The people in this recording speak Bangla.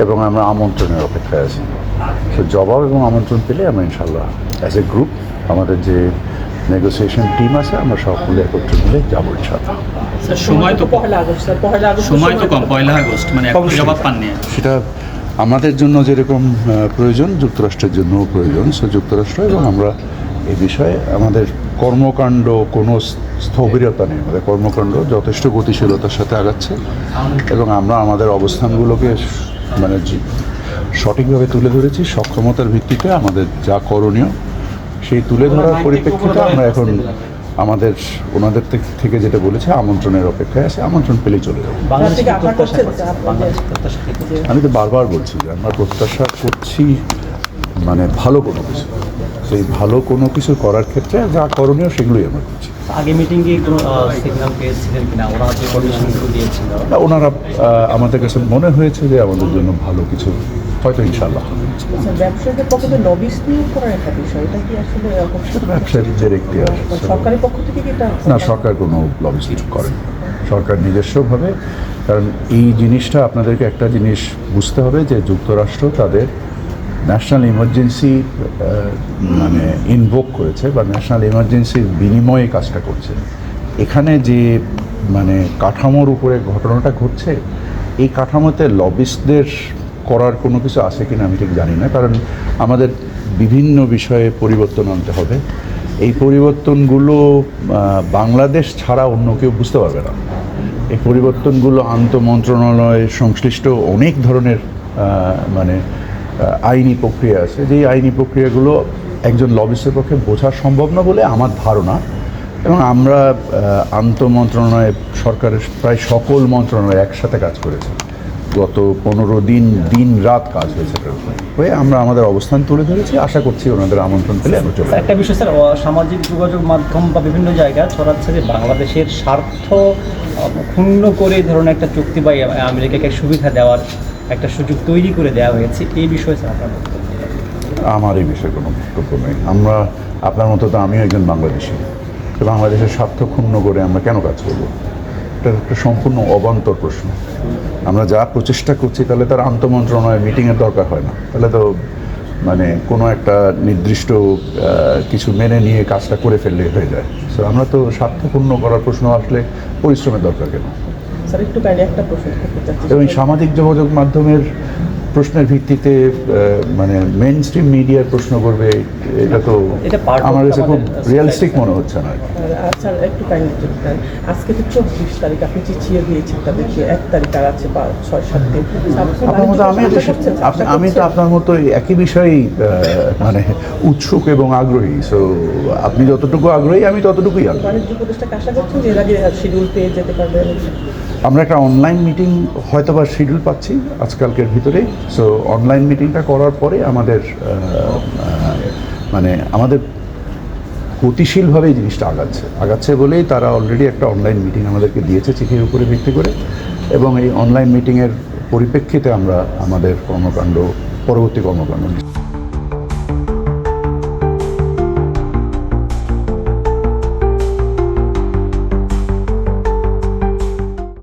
এবং আমরা আমন্ত্রণের অপেক্ষায় আছি। তো জবাব এবং আমন্ত্রণ পেলে আমরা ইনশাল্লাহ অ্যাজ এ গ্রুপ আমাদের যে নেগোসিয়েশন টিম আছে আমরা সকলে একত্রে মিলে যাব ইনশাল্লাহ সময় তো পহেলা আগস্ট পহেলা আগস্ট সময় তো কম পয়লা আগস্ট মানে জবাব পাননি। সেটা আমাদের জন্য যেরকম প্রয়োজন যুক্তরাষ্ট্রের জন্যও প্রয়োজন। সো যুক্তরাষ্ট্র এবং আমরা এই বিষয়ে আমাদের কর্মকাণ্ড কোনো স্থবিরতা নেই। আমাদের কর্মকাণ্ড যথেষ্ট গতিশীলতার সাথে আগাচ্ছে এবং আমরা আমাদের অবস্থানগুলোকে স- মানে সঠিকভাবে তুলে ধরেছি সক্ষমতার ভিত্তিতে আমাদের যা করণীয় সেই তুলে ধরার পরিপ্রেক্ষিতে আমরা এখন আমাদের ওনাদের থেকে- যেটা বলেছে আমন্ত্রণের অপেক্ষায় আছে আমন্ত্রণ পেলেই চলে যাব। আমি তো বারবার বলছি যে আমরা প্রত্যাশা করছি মানে ভালো কোনো কিছু। সেই ভালো কোনো কিছু করার ক্ষেত্রে যা করণীয় সেগুলোই আমরা করছি। আগে মিটিংয়ে কোনো সিগন্যাল পেয়েছিলেন কিনা? ওরা যে কন্ডিশনগুলো দিয়েছিল? না, ওনারা আমাদের কাছে মনে হয়েছে যে আমাদের জন্য ভালো কিছু হয়তো ইনশাল্লাহ। আচ্ছা, ব্যবসায়ীদের পক্ষ থেকে লবিস নিয়োগ করার একটা বিষয় এটা কি আসলে ব্যবসায়ীদের এখতিয়ার সরকারি পক্ষ থেকে কি না সরকার কোনো লবিস্ট করেন। সরকার নিজস্বভাবে কারণ এই জিনিসটা আপনাদেরকে একটা জিনিস বুঝতে হবে যে যুক্তরাষ্ট্র তাদের ন্যাশনাল ইমার্জেন্সি মানে ইনভোক করেছে বা ন্যাশনাল ইমার্জেন্সির বিনিময়ে কাজটা করছে। এখানে যে মানে কাঠামোর উপরে ঘটনাটা ঘটছে, এই কাঠামোতে লবিস্টদের করার কোনো কিছু আছে কিনা আমি ঠিক জানি না, কারণ আমাদের বিভিন্ন বিষয়ে পরিবর্তন আনতে হবে। এই পরিবর্তনগুলো বাংলাদেশ ছাড়া অন্য কেউ বুঝতে পারবে না। এই পরিবর্তনগুলো আন্ত মন্ত্রণালয় সংশ্লিষ্ট অনেক ধরনের মানে আইনি প্রক্রিয়া আছে। যেই আইনি প্রক্রিয়াগুলো একজন লবিস্টের পক্ষে বোঝা সম্ভব না বলে আমার ধারণা, এবং আমরা আন্ত মন্ত্রণালয়, সরকারের প্রায় সকল মন্ত্রণালয় একসাথে কাজ করেছে। গত পনেরো দিন দিন রাত কাজ হয়েছে হয়ে আমরা আমাদের অবস্থান তুলে ধরেছি। আশা করছি ওনাদের আমন্ত্রণ পেলে আমরা চলে একটা বিষয় স্যার সামাজিক যোগাযোগ মাধ্যম বা বিভিন্ন জায়গায় ছড়াচ্ছে যে বাংলাদেশের স্বার্থ ক্ষুণ্ণ করে ধরনের একটা চুক্তি বা আমেরিকাকে সুবিধা দেওয়ার একটা সুযোগ তৈরি করে দেওয়া হয়েছে, এই বিষয়ে আপনার আমার এই বিষয়ে কোনো বক্তব্য নেই। আমরা, আপনার মতো তো আমিও একজন বাংলাদেশি। তো বাংলাদেশের স্বার্থ ক্ষুণ্ণ করে আমরা কেন কাজ করব? এটা একটা সম্পূর্ণ অবান্তর প্রশ্ন। আমরা যা প্রচেষ্টা করছি, তাহলে তার আন্তমন্ত্রণালয় মিটিংয়ের দরকার হয় না। তাহলে তো মানে কোনো একটা নির্দিষ্ট কিছু মেনে নিয়ে কাজটা করে ফেললে হয়ে যায়। সো আমরা তো স্বার্থ ক্ষুণ্ণ করার প্রশ্ন আসলে পরিশ্রমের দরকার কেন? স্যার একটু কাইন্ডলি একটা প্রশ্ন করতে চাচ্ছি। এবং সামাজিক যোগাযোগ মাধ্যমের প্রশ্নের ভিত্তিতে মানে মেন স্ট্রিম মিডিয়ার প্রশ্ন করবে এটা তো আমার কাছে খুব রিয়েলিস্টিক মনে হচ্ছে না। আচ্ছা একটু আজকে তো চব্বিশ তারিখ আপনি চিঠিয়ে দিয়েছেন তাদেরকে এক তারিখ আর আছে বা ছয় সাত দিন। আপনার মতো আমি আমি তো আপনার মতো একই বিষয়েই মানে উৎসুক এবং আগ্রহী। সো আপনি যতটুকু আগ্রহী আমি ততটুকুই আগ্রহী। বাণিজ্য উপদেষ্টাকে আশা করছেন যে এর আগে শিডিউল পেয়ে যেতে পারবেন? আমরা একটা অনলাইন মিটিং হয়তো বা শিডিউল পাচ্ছি আজকালকের ভিতরে। সো অনলাইন মিটিংটা করার পরে আমাদের মানে আমাদের গতিশীলভাবে এই জিনিসটা আগাচ্ছে। আগাচ্ছে বলেই তারা অলরেডি একটা অনলাইন মিটিং আমাদেরকে দিয়েছে চিঠির উপরে ভিত্তি করে। এবং এই অনলাইন মিটিংয়ের পরিপ্রেক্ষিতে আমরা আমাদের কর্মকাণ্ড, পরবর্তী কর্মকাণ্ড